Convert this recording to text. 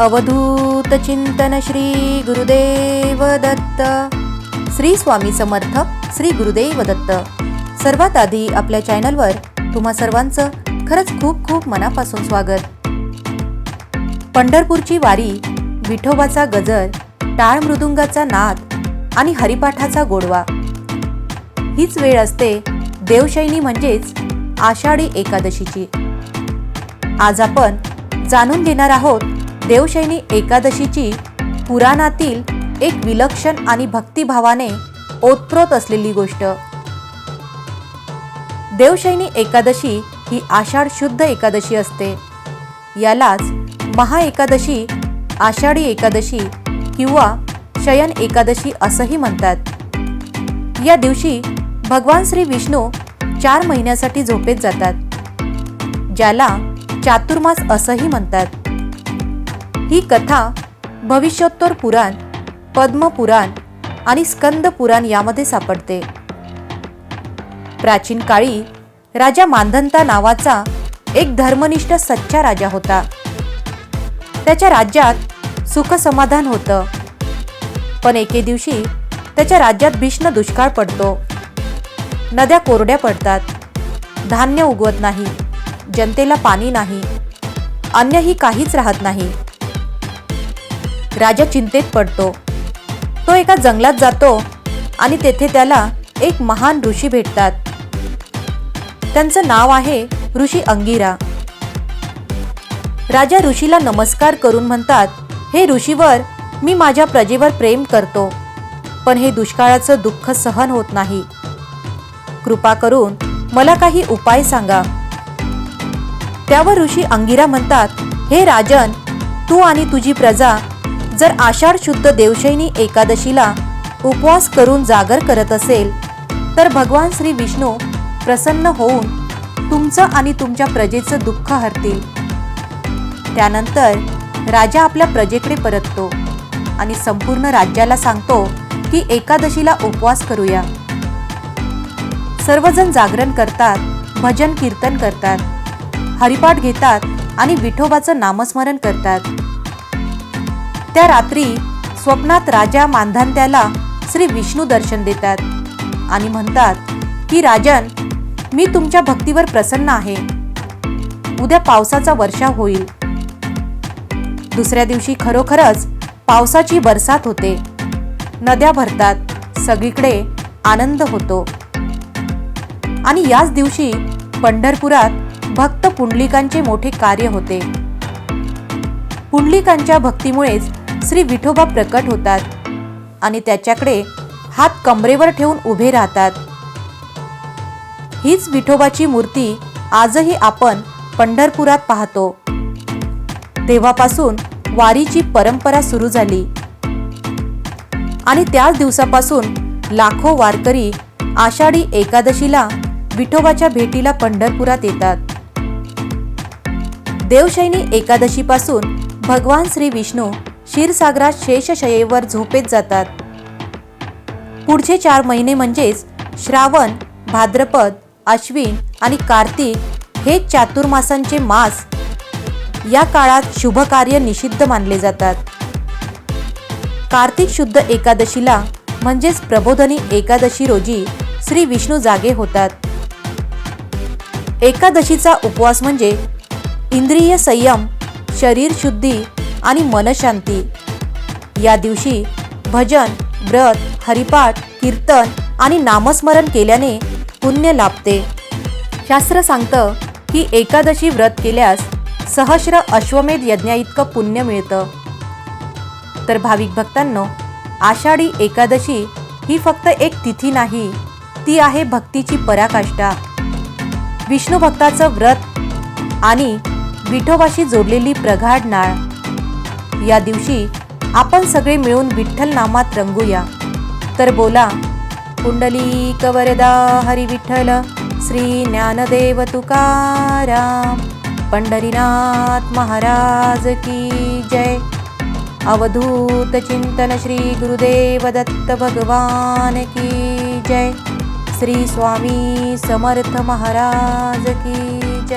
अवधूत चिंतन श्री गुरुदेव दत्त. श्री स्वामी समर्थ श्री गुरुदेव दत्त. सर्वात आधी आपल्या चॅनलवर तुम्हा सर्वांचं खरंच खूप खूप मनापासून स्वागत. पंढरपूरची वारी विठोबाचा गजर टाळ मृदुंगाचा नाद आणि हरिपाठाचा गोडवा. हीच वेळ असते देवशैनी म्हणजेच आषाढी एकादशीची. आज आपण जाणून घेणार आहोत देवशैनी एकादशीची पुराणातील एक विलक्षण आणि भक्तिभावाने ओतप्रोत असलेली गोष्ट. देवशैनी एकादशी ही आषाढ शुद्ध एकादशी असते. यालाच महाएकादशी आषाढी एकादशी किंवा शयन एकादशी असंही म्हणतात. या दिवशी भगवान श्री विष्णू चार महिन्यासाठी झोपेत जातात ज्याला चातुर्मास असंही म्हणतात. ही कथा भविष्योत्तर पुराण पद्मपुराण आणि स्कंद पुराण यामध्ये सापडते. प्राचीन काळी राजा मानधंता नावाचा एक धर्मनिष्ठ सच्चा राजा होता. त्याच्या राज्यात सुख समाधान होतं. पण एके दिवशी त्याच्या राज्यात भीषण दुष्काळ पडतो. नद्या कोरड्या पडतात. धान्य उगवत नाही. जनतेला पाणी नाही. अन्यही काहीच राहत नाही. राजा चिंतेत पडतो. तो एका जंगलात जातो आणि तेथे त्याला एक महान ऋषी भेटतात. त्यांचं नाव आहे ऋषी अंगिरा. राजा ऋषीला नमस्कार करून म्हणतात हे ऋषीवर मी माझ्या प्रजेवर प्रेम करतो पण हे दुष्काळाचं दुःख सहन होत नाही. कृपा करून मला काही उपाय सांगा. त्यावर ऋषी अंगिरा म्हणतात हे राजन तू आणि तुझी प्रजा जर आषाढ शुद्ध देवशैनी एकादशीला उपवास करून जागर करत असेल तर भगवान श्री विष्णू प्रसन्न होऊन तुमचं आणि तुमच्या प्रजेचं दुःख हरतील. त्यानंतर राजा आपल्या प्रजेकडे परततो आणि संपूर्ण राज्याला सांगतो की एकादशीला उपवास करूया. सर्वजण जागरण करतात भजन कीर्तन करतात हरिपाठ घेतात आणि विठोबाचं नामस्मरण करतात. त्या रात्री स्वप्नात राजा मांधांत्याला श्री विष्णू दर्शन देतात. आणि म्हणतात की राजन मी तुमच्या भक्तीवर प्रसन्न आहे. उद्या पावसाचा वर्षा होईल. दुसऱ्या दिवशी खरोखरच पावसाची बरसात होते. नद्या भरतात. सगळीकडे आनंद होतो. आणि याच दिवशी पंढरपुरात भक्त पुंडलिकांचे मोठे कार्य होते. पुंडलिकांच्या भक्तीमुळेच श्री विठोबा प्रकट होतात आणि त्याच्याकडे हात कमरेवर ठेवून उभे राहतात. हीच विठोबाची मूर्ती आजही आपण पंढरपुरात पाहतो. तेव्हापासून वारीची परंपरा सुरू झाली. आणि त्याच दिवसापासून लाखो वारकरी आषाढी एकादशीला विठोबाच्या भेटीला पंढरपुरात येतात. देवशैनी एकादशीपासून भगवान श्री विष्णू क्षीरसागरात शेषशयेवर झोपेत जातात. पुढचे चार महिने म्हणजेच श्रावण भाद्रपद अश्विन आणि कार्तिक हे चातुर्मासांचे मास. या काळात शुभ कार्य निषिद्ध मानले जातात. कार्तिक शुद्ध एकादशीला म्हणजेच प्रबोधनी एकादशी रोजी श्री विष्णू जागे होतात. एकादशीचा उपवास म्हणजे इंद्रिय संयम शरीर शुद्धी आणि मनशांती. या दिवशी भजन व्रत हरिपाठ कीर्तन आणि नामस्मरण केल्याने पुण्य लाभते. शास्त्र सांगतं की एकादशी व्रत केल्यास सहस्र अश्वमेध यज्ञाइतकं पुण्य मिळतं. तर भाविक भक्तांनो आषाढी एकादशी ही फक्त एक तिथी नाही ती आहे भक्तीची पराकाष्ठा. विष्णू भक्ताचं व्रत आणि विठोबाशी जोडलेली प्रगाढ नाळ. या दिवशी आपण सगळे मिळून विठ्ठल नामात रंगूया. तर बोला कुंडली कवरदा हरी विठ्ठल श्री ज्ञानदेव तुकाराम पंढरीनाथ महाराज की जय. अवधूत चिंतन श्री गुरुदेव दत्त भगवान की जय. श्री स्वामी समर्थ महाराज की जय.